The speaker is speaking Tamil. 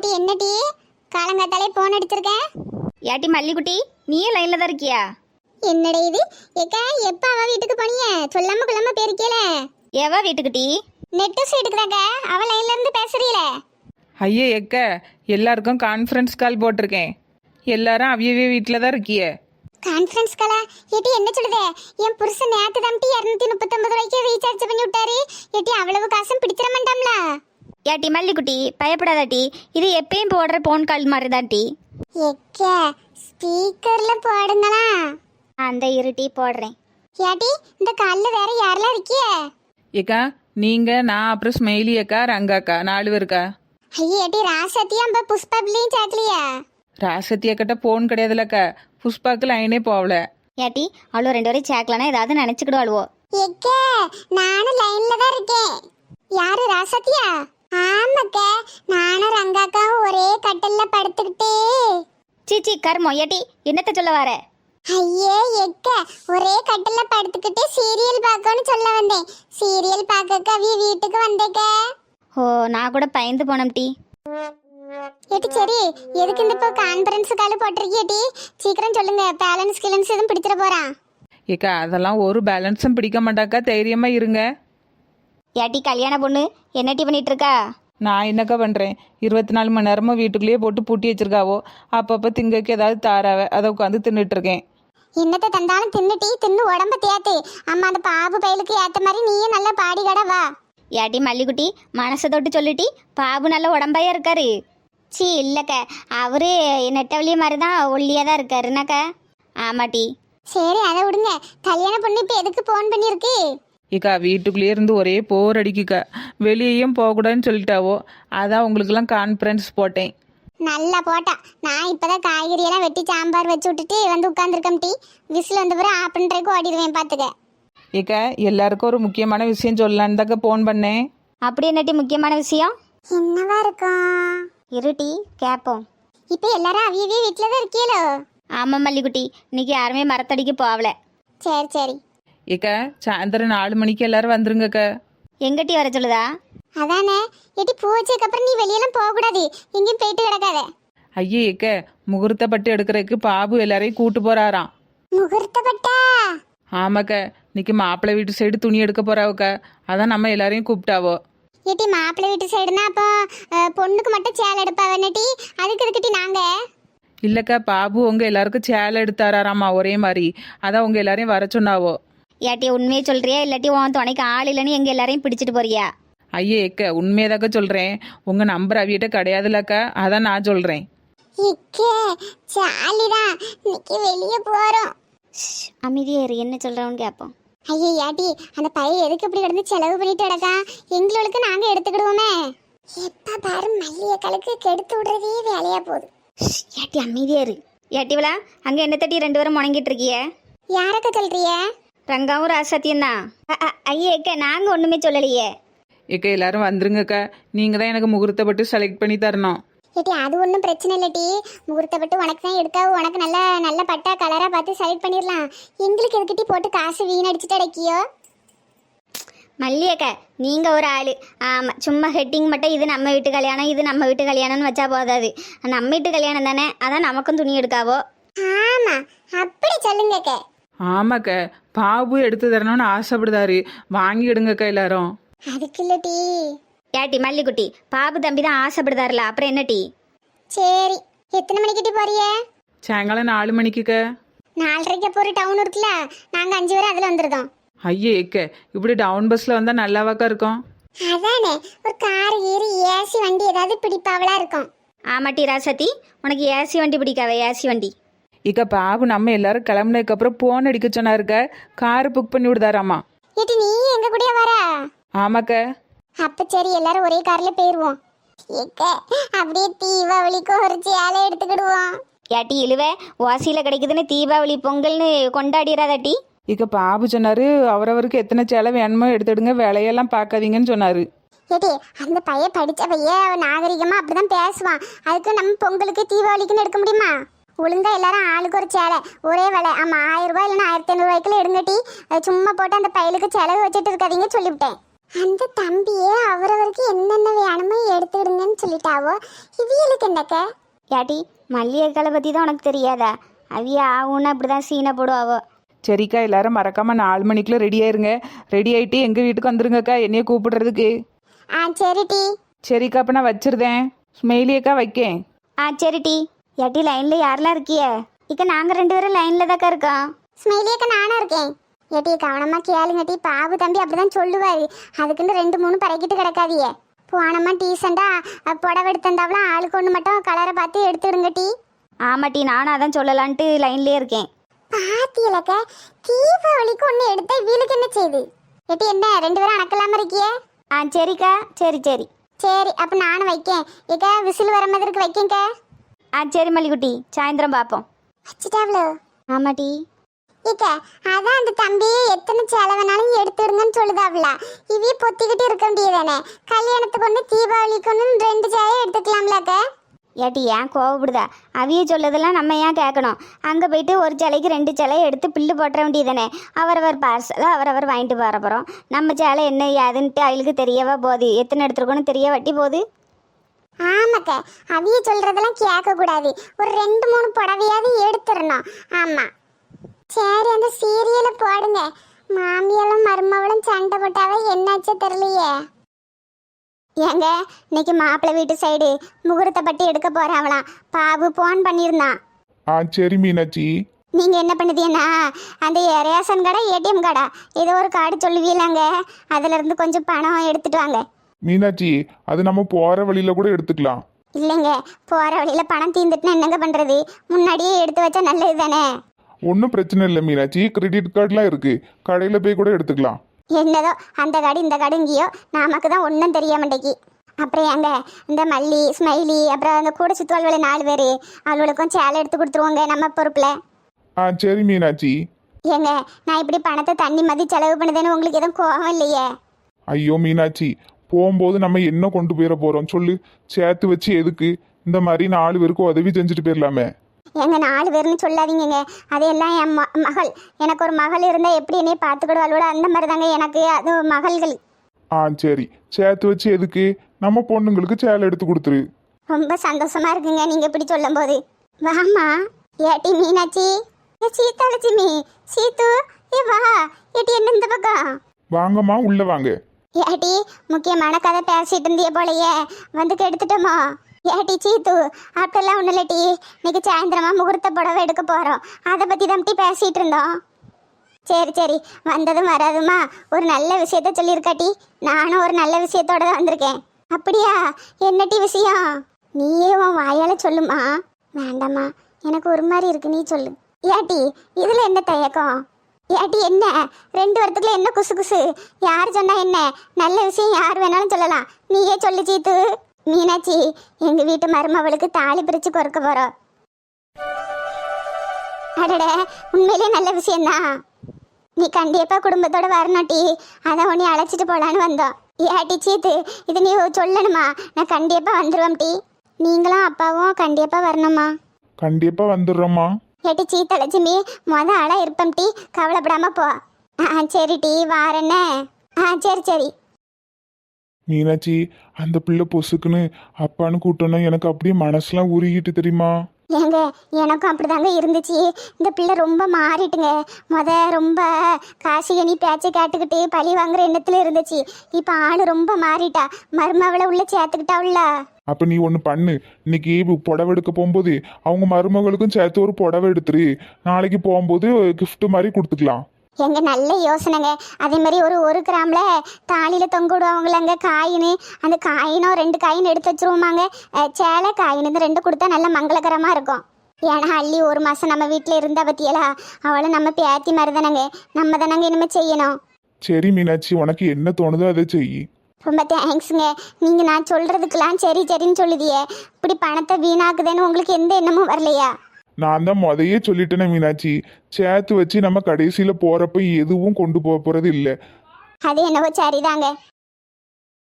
ஏட்டி என்னடி? காலங்காத்தாலே போன் அடிச்சிருக்கேன் ஏட்டி மல்லிக்குட்டி நீயே லைன்ல தான் இருக்கியா? என்னடா இது? ஏக்கா எப்ப அவ வீட்டுக்கு போனிய? சொல்லாம கொள்ளாம பேருக்கேல? எவ வீட்டுக்குட்டி? நெட்டு சீட்டுக்கு தாங்க அவ லைன்ல இருந்து பேசுறீல? ஐயே எக்க எல்லாருக்கும் கான்ஃபரன்ஸ் கால் போட்டிருக்கேன். எல்லாரும் அவியவே வீட்டில் தான் இருக்கிய. கான்ஃபரன்ஸ் காலா ஏட்டி என்ன சொல்லுதே? என் புருஷன் நேத்து தம்பி இரநூத்தி முப்பத்தொன்பது ரூபாய்க்கு ரீசார்ஜ் பண்ணி விட்டாரு. ஏட்டி அவ்வளவு காசும் பிடிச்சிட மாட்டாம்ல ஏட்டி மல்லிக்குட்டி பயப்படாதாட்டி. இது எப்பயும் போடுற போன் கால் மாதிரி தான் டி எக்க ஸ்பீக்கர்ல போடுங்களா? அந்த இருட்டி போடுறேன். ஏட்டி இந்த கால்ல வேற யாரெல்லாம் இருக்கிய ஏக்கா நீங்கள் நான் அப்புறம் ஸ்மெயிலி அக்கா ரங்காக்கா நாலு பேருக்கா ஐயே ஏட்டி ராசத்தியும் அந்த புஷ்பப்லையும் சேர்க்கலையா ராசத்தி அக்கிட்ட போன் கிடையாதுலக்கா புஷ்பாக்கு லைனே போகல. ஏட்டி அவ்வளோ ரெண்டு பேரும் சேர்க்கலான்னா ஏதாவது நினச்சிக்கிடுவாளுவோ. எக்க நானும் லைன்ல தான் இருக்கேன். யாரு ராசத்தியா? ஆமாக்க நானும் ரங்காக்காவும் ஒரே கட்டல்ல படுத்துக்கிட்டு. சீச்சி கர்மம் ஏட்டி என்னத்த சொல்ல வர? ஐயே எக்க ஒரே கட்டல்ல படுத்துக்கிட்டு சீரியல் பார்க்கணும்னு சொல்ல வந்தேன். சீரியல் பார்க்க கவி வீட்டுக்கு வந்தேக்க. ஓ நான் கூட பயந்து போனோம் டி. ஏட்டி சரி எதுக்கு இந்த இப்போ கான்ஃபரன்ஸ் கால் போட்டிருக்கியேட்டி சீக்கிரம் சொல்லுங்க பேலன்ஸ் கிளன்ஸ் எதுவும் பிடிச்சிட போறான் ஏக்கா அதெல்லாம் ஒரு பேலன்ஸும் பிடிக்க மாட்டாக்கா தைரியமாக இருங்க. ஏட்டி கல்யாண பொண்ணு என்ன டி பண்ணிட்டு இருக்கா நான் என்னக்கா பண்ணுறேன் இருபத்தி நாலு மணி நேரமும் வீட்டுக்குள்ளேயே போட்டு பூட்டி வச்சிருக்காவோ அப்பப்போ திங்கக்கு ஏதாவது தாராவ அதை உட்காந்து தின்னுட்டு இருக்கேன் என்னத்தை தந்தாலும் தின்னுட்டி தின்னு உடம்ப தேத்து. அம்மா அந்த பாபு பயலுக்கு ஏத்த மாதிரி நீயும் நல்லா பாடி கடை வா. ஏட்டி மல்லிக்குட்டி மனசை தொட்டு சொல்லிட்டி பாபு நல்ல உடம்பாயா இருக்காரு. சீ இல்லைக்க. அவரு நெட்டவழி மாதிரி தான் ஒல்லியாக தான் இருக்காரு. என்னக்கா? ஆமாட்டி. சரி அதை விடுங்க. கல்யாண பொண்ணு இப்போ எதுக்கு ஃபோன் பண்ணியிருக்கு? ஏக்கா வீட்டுக்குள்ளேயே இருந்து ஒரே போர் அடிக்குக்கா. வெளியேயும் போகக்கூடாதுன்னு சொல்லிட்டாவோ? அதான் உங்களுக்கெல்லாம் கான்ஃபரன்ஸ் போட்டேன். நல்லா போட்டா. நான் இப்பதான் காய்கறி எல்லாம் வெட்டி சாம்பார் வச்சு விட்டுட்டு வந்து உட்காந்துருக்கேன் டீ. விசில் வந்த பிறகு ஆஃப் பண்ணுறதுக்கு ஓடிடுவேன் பார்த்துக்க ஏக்கா எல்லாருக்கும் ஒரு முக்கியமான விஷயம் சொல்லலான்னு தாக்கா ஃபோன் பண்ணேன். அப்படி என்னட்டி முக்கியமான விஷயம்? என்னவா இருக்கும் இருட்டி கேட்போம் இப்போ எல்லாரும் அவியவே வீட்டில் தான் இருக்கீங்களோ ஆமாம் மல்லிக்குட்டி இன்னைக்கு யாருமே மரத்தடிக்கு போகல. சரி சரி. ஏக்கா சாயந்தரம் நாலு மணிக்கு எல்லாரும் வந்துருங்கக்கா. எங்கட்டி வர சொல்லுதா? அதானே. எட்டி பூ வச்சதுக்கப்புறம் நீ வெளியெல்லாம் போகக்கூடாது. எங்கேயும் போயிட்டு கிடக்காத. ஐயே ஏக்க முகூர்த்த பட்டு எடுக்கிறதுக்கு பாபு எல்லாரையும் கூட்டு போறாராம். முகூர்த்தப்பட்டா ஆமாக்க இன்னைக்கு மாப்பிள்ளை வீட்டு சைடு துணி எடுக்க போறாவுக்க. அதான் நம்ம எல்லாரையும் கூப்பிட்டாவோ. ஏட்டி மாப்பிள்ளை வீட்டு சைடுனா அப்போ அஹ், பொண்ணுக்கு மட்டும் சேலை எடுப்பாவ நட்டி அதுக்கு எதுக்கிட்டி நாங்க? இல்லக்கா பாபு உங்க எல்லாருக்கும் சேலை எடுத்தாராமா ஒரே மாதிரி. அதான் உங்க எல்லாரையும் வர சொன்னாவோ. ஏட்டி உண்மையை சொல்றியா? இல்லாட்டி உன் துணைக்கு ஆள் இல்லைன்னு எங்க எல்லாரையும் பிடிச்சிட்டு போறியா? ஐயே ஏக்க உண்மையதாக்க சொல்றேன். உங்க நம்பர் அவியிட்ட கிடையாதுலக்கா அதான் நான் சொல்றேன். இக்கே ஜாலிதான் இன்னைக்கு வெளியே போறோம். அமைதியா இரு. என்ன சொல்றவன்னு கேட்போம் ஐயே ஏட்டி அந்த பையன் எதுக்கு இப்படி கிடந்து செலவு பண்ணிட்டு கிடக்கா? எங்களுக்கு நாங்க எடுத்துக்கிடுவோமே. எப்ப பாரு மல்லிகைக்களுக்கு கெடுத்து விடுறதே வேலையா போகுது. ஏட்டி அமைதியா இரு. ஏட்டிவளா அங்க என்ன தட்டி ரெண்டு பேரும் முணங்கிட்டு இருக்கிய? யாரக்க சொல்றிய? ரங்காவும் ராசத்தியம் தான் ஐயே அக்கா நாங்க ஒண்ணுமே சொல்லலையே. ஏக்க எல்லாரும் வந்துருங்கக்கா. நீங்க தான் எனக்கு முகூர்த்த பட்டு செலக்ட் பண்ணி தரணும். ஏட்டி அது ஒன்றும் பிரச்சனை இல்லட்டி முகூர்த்தப்பட்டு உனக்கு தான் எடுக்கா உனக்கு நல்ல நல்ல பட்டா கலரா பார்த்து செலக்ட் பண்ணிடலாம். எங்களுக்கு எதுக்கிட்டி போட்டு காசு வீணடிச்சுட்டு அடைக்கியோ? மல்லியக்கா நீங்க ஒரு ஆளு. ஆமா சும்மா ஹெட்டிங் மட்டும் இது நம்ம வீட்டு கல்யாணம் இது நம்ம வீட்டு கல்யாணம்னு வச்சா போதாது. நம்ம வீட்டு கல்யாணம் தானே? அதான் நமக்கும் துணி எடுக்காவோ? ஆமா அப்படி சொல்லுங்கக்க ஆமாக்க பாபு எடுத்து தரணும்னு ஆசைப்படுதாரு. வாங்கிடுங்கக்கா எல்லாரும். அதுக்கு இல்லட்டி ஏட்டி மல்லிக்குட்டி பாபு தம்பி தான் ஆசைப்படுதாருல அப்புறம் என்ன டீ? சரி எத்தனை மணிக்கிட்டி போறிய? சாயங்காலம் நாலு மணிக்குக்க. நாலரைக்கு போகிற டவுன் இருக்குல்ல நாங்கள் அஞ்சு பேர் அதில் வந்துருக்கோம் ஐயே ஏக்க இப்படி டவுன் பஸ்ல வந்தா நல்லாவாக்கா இருக்கும். அதானே ஒரு கார் ஏறி ஏசி வண்டி ஏதாவது பிடிப்பாவலா இருக்கும். ஆமாட்டி ராசத்தி உனக்கு ஏசி வண்டி பிடிக்காவே ஏசி வண்டி. இக்க பாபு நம்ம எல்லாரும் கிளம்புனதுக்கு அப்புறம் போன் அடிக்க சொன்னாருக்க. கார் புக் பண்ணி விடுதாராமா? ஏட்டி நீ எங்க கூடயே வர? ஆமாக்க. அப்ப சரி எல்லாரும் ஒரே கார்ல போயிருவோம். ஏக்க அப்படியே தீபாவளிக்கு ஒரு சேலை எடுத்துக்கிடுவோம். ஏட்டி இழுவ ஓசியில் கிடைக்குதுன்னு தீபாவளி பொங்கல்னு கொண்டாடிடாதாட்டி இக்க பாபு சொன்னாரு அவரவருக்கு எத்தனை சேலை வேணுமோ எடுத்துடுங்க விலையெல்லாம் பார்க்காதீங்கன்னு சொன்னாரு. ஏட்டி அந்த பையன் படிச்ச பையன் நாகரிகமா அப்படிதான் பேசுவான். அதுக்கு நம்ம பொங்கலுக்கு தீபாவளிக்குன்னு எடுக்க முடியுமா? ஒழுங்கா எல்லாரும் ஆளுக்கு ஒரு சேலை. ஒரே விலை. ஆமா ஆயிரம் ரூபாய் இல்லைன்னா ஆயிரத்தி ஐநூறு ரூபாய்க்குள்ள எடுங்கட்டி அது சும்மா போட்டு அந்த பையலுக்கு செலவு வச்சுட்டு இருக்காதீங்க சொல்லிவிட்டேன். அந்த தம்பியே அவரவருக்கு என்னென்ன வேணுமோ எடுத்துடுங்கன்னு சொல்லிட்டாவோ? இவியலுக்கு என்னக்க? ஏட்டி மல்லிகைக்களை பற்றி தான் உனக்கு தெரியாதா? அவிய ஆகும்னு அப்படி தான் சீனை போடுவாவோ? சரிக்கா எல்லாரும் மறக்காம நாலு மணிக்குள்ள ரெடி ஆயிருங்க. ரெடி ஆயிட்டு எங்க வீட்டுக்கு வந்துருங்கக்கா என்னைய கூப்பிடுறதுக்கு. ஆ சரி டி. சரிக்கா அப்ப நான் வச்சிருந்தேன் ஸ்மெயிலியக்கா வைக்கேன். ஆ சரி டி ஏட்டி லைனில் யாரெல்லாம் இருக்கிய? இக்க நாங்கள் ரெண்டு பேரும் லைனில் தாக்கா இருக்கோம். ஸ்மெயிலியக்க நானும் இருக்கேன். ஏட்டி கவனமா கேளுங்க டி. பாபு தம்பி அப்படிதான் சொல்லுவாரு. அதுக்குன்னு ரெண்டு மூணு பறக்கிட்டு கிடக்காதியே. போனமா டீசெண்டா புடவை எடுத்திருந்தாவெல்லாம் ஆளுக்கு ஒன்று மட்டும் கலரை பார்த்து எடுத்துடுங்க டி. ஆமாட்டி நானும் அதான் சொல்லலான்ட்டு லைன்லேயே இருக்கேன். பாத்தியலக்க தீபாவளிக்கு ஒன்று எடுத்தா வீலுக்கு என்ன செய்யுது ஏட்டி என்ன ரெண்டு பேரும் அணக்கலாம இருக்கியே? ஆ சரிக்கா. சரி சரி. சரி அப்ப நானும் வைக்கேன். ஏக்கா விசில் வர மாதிரி இருக்கு வைக்கேங்க ஆ சரி மல்லிகுட்டி. சாயந்தரம் பார்ப்போம் வச்சுட்டாவ்ளோ? ஆமாட்டி ஏக்க அதான் அந்த தம்பி எத்தனை சேலை வேணாலும் எடுத்துடுங்கன்னு சொல்லுதாவ்ல இவே பொத்திக்கிட்டு இருக்க வேண்டியதானே. கல்யாணத்துக்கு ஒன்று தீபாவளிக்கு ஒன்று ரெண்டு சேலை எடுத்துக்கலாம்லக்க ஏட்டி ஏன் கோவப்படுதா? அவிய சொல்லதெல்லாம் நம்ம ஏன் கேட்கணும் அங்கே போயிட்டு ஒரு சேலைக்கு ரெண்டு சேலையை எடுத்து பில்லு போட்டுற வேண்டியதானே. அவரவர் பார்சல் அவரவர் வாங்கிட்டு வர போகிறோம் நம்ம சேலை என்ன ஏதுன்ட்டு அவளுக்கு தெரியவா போகுது? எத்தனை எடுத்துருக்கோன்னு தெரிய வட்டி போகுது? ஆமாக்க அவிய சொல்றதெல்லாம் கேட்க கூடாது ஒரு ரெண்டு மூணு புடவையாவது எடுத்துடணும். ஆமா. சரி அந்த சீரியலை போடுங்க. மாமியாலும் மருமவளும் சண்டை போட்டாவே என்னாச்சோ தெரியலையே. ஏங்க இன்னைக்கு மாப்பிள்ளை வீட்டு சைடு முகூர்த்த பட்டி எடுக்க போறாங்களாம். பாபு போன் பண்ணியிருந்தான். ஆ சரி மீனாட்சி. நீங்க என்ன பண்ணுதீங்கன்னா அந்த ரேஷன் கடை ஏடிஎம் கடை. ஏதோ ஒரு கார்டு சொல்லுவீங்களாங்க. அதுல இருந்து கொஞ்சம் பணம் எடுத்துட்டு வாங்க. மீனாட்சி அது நம்ம போற வழியில கூட எடுத்துக்கலாம். இல்லைங்க போற வழியில பணம் தீந்துட்டுனா என்னங்க பண்றது? முன்னாடியே எடுத்து வச்சா நல்லது தானே ஒன்றும் பிரச்சனை இல்லை மீனாட்சி கிரெடிட் கார்டுலாம் இருக்கு. கடையில் போய் கூட எடுத்துக்கலாம். என்னதோ அந்த காடு இந்த காடு இங்கேயோ நமக்கு தான் ஒன்றும் தெரிய மாட்டேங்கி. அப்புறம் எங்க இந்த மல்லி ஸ்மைலி அப்புறம் அந்த கூட சுற்றுவாள்களை நாலு பேர். அவளுக்கும் சேலை எடுத்து கொடுத்துருவோங்க நம்ம பொறுப்பில். ஆ சரி மீனாட்சி. ஏங்க நான் இப்படி பணத்தை தண்ணி மதி செலவு பண்ணுதேன்னு உங்களுக்கு எதுவும் கோபம் இல்லையே? ஐயோ மீனாட்சி போகும்போது நம்ம என்ன கொண்டு போயிட போறோம் சொல்லு. சேர்த்து வச்சு எதுக்கு? இந்த மாதிரி நாலு பேருக்கு உதவி செஞ்சுட்டு போயிடலாமே. எங்க நாலு பேர்னு சொல்லாதீங்கங்க. அதையெல்லாம் என் மகள் எனக்கு ஒரு மகள் இருந்தால் எப்படி என்னைய பார்த்துக்கிடுவாளோட அந்த மாதிரி தாங்க எனக்கு அது மகள்கள். ஆ சரி. சேர்த்து வச்சு எதுக்கு? நம்ம பொண்ணுங்களுக்கு சேலை எடுத்து கொடுத்துரு. ரொம்ப சந்தோஷமா இருக்குங்க நீங்க இப்படி சொல்லும் போது வாமா ஏட்டி மீனாட்சி. ஏ சீதாலட்சுமி. சீத்து ஏ வா. ஏட்டி என்ன இந்த பக்கம்? வாங்கம்மா உள்ள வாங்க. ஏடி முக்கியமான கதை பேசிட்டு இருந்திய போலயே. வந்து கெடுத்துட்டோமோ? ஏடி சீத்து அப்படிலாம் ஒன்றும் இல்லட்டி இன்னைக்கு சாயந்தரமா முகூர்த்த புடவை எடுக்க போறோம். அதை பத்தி தான் பேசிட்டு இருந்தோம். சரி சரி. வந்ததும் வராதுமா ஒரு நல்ல விஷயத்த சொல்லியிருக்காட்டி. நானும் ஒரு நல்ல விஷயத்தோட தான் வந்திருக்கேன். அப்படியா? என்னட்டி விஷயம்? நீயே உன் வாயால சொல்லுமா? வேண்டாம்மா. எனக்கு ஒரு மாதிரி இருக்கு. நீ சொல்லு. ஏட்டி இதுல என்ன தயக்கம்? ஏட்டி என்ன? ரெண்டு வாரத்துக்குள்ள என்ன குசு குசு யார் சொன்னா என்ன? நல்ல விஷயம் யார் வேணாலும் சொல்லலாம். நீயே சொல்லு சீத்து மீனாட்சி எங்க வீட்டு மருமவளுக்கு தாலி பிரிச்சு கொடுக்க போறோம். அடட உண்மையிலே நல்ல விஷயம்தான். நீ கண்டிப்பா குடும்பத்தோட வரணும்டி அதான் உன்னை அழைச்சிட்டு போலான்னு வந்தோம். ஏட்டி சீத்து இது நீ சொல்லணுமா? நான் கண்டிப்பா வந்துடுவோம் டி. நீங்களும் அப்பாவும் கண்டிப்பா வரணுமா கண்டிப்பா வந்துடுறோம்மா. ஏட்டி சீத்தலட்சுமி மொத ஆளாக இருப்பேன் டி. கவலைப்படாம போ. ஆ சரி டி வாரேன்னே. ஆ சரி சரி. மீனாட்சி அந்த பிள்ளை பொசுக்குன்னு அப்பான்னு கூட்டோன்னா எனக்கு அப்படியே மனசுலாம் உருகிட்டு தெரியுமா? ஏங்க எனக்கும் அப்படிதாங்க இருந்துச்சு. இந்த பிள்ளை ரொம்ப மாறிட்டுங்க. முத ரொம்ப காசிகனி பேச்சை கேட்டுக்கிட்டு பழி வாங்குற எண்ணத்துல இருந்துச்சு. இப்போ ஆள் ரொம்ப மாறிட்டா. மருமவளை உள்ள சேர்த்துக்கிட்டாவுல அப்ப நீ ஒன்று பண்ணு. இன்னைக்கு புடவை எடுக்க போகும்போது அவங்க மருமகளுக்கும் சேர்த்து ஒரு புடவை எடுத்துரு. நாளைக்கு போகும்போது கிஃப்ட் மாதிரி கொடுத்துக்கலாம். எங்க நல்ல யோசனைங்க. அதே மாதிரி ஒரு ஒரு கிராம்ல தாலியில தொங்க விடுவாங்களங்க காயின்னு அந்த காயினும் ரெண்டு காயின் எடுத்து வச்சிருவோமாங்க. அஹ், சேலை காயின். இந்த ரெண்டு கொடுத்தா நல்ல மங்களகரமா இருக்கும். ஏன்னா அள்ளி ஒரு மாசம் நம்ம வீட்டில் இருந்தா பத்தியலா அவளை நம்ம பேத்தி மாதிரி தானங்க. நம்ம தானங்க இனிமே செய்யணும். சரி மீனாட்சி உனக்கு என்ன தோணுதோ அதை செய். ரொம்ப தேங்க்ஸுங்க. நீங்கள் நான் சொல்கிறதுக்கெல்லாம் சரி சரின்னு சொல்லுதியே. இப்படி பணத்தை வீணாக்குதேன்னு உங்களுக்கு எந்த எண்ணமும் வரலையா? நான் தான் முதையே சொல்லிட்டேனே மீனாட்சி. சேர்த்து வச்சு நம்ம கடைசியில் போகிறப்ப எதுவும் கொண்டு போக போகிறது இல்லை. அது என்னவோ சரிதாங்க.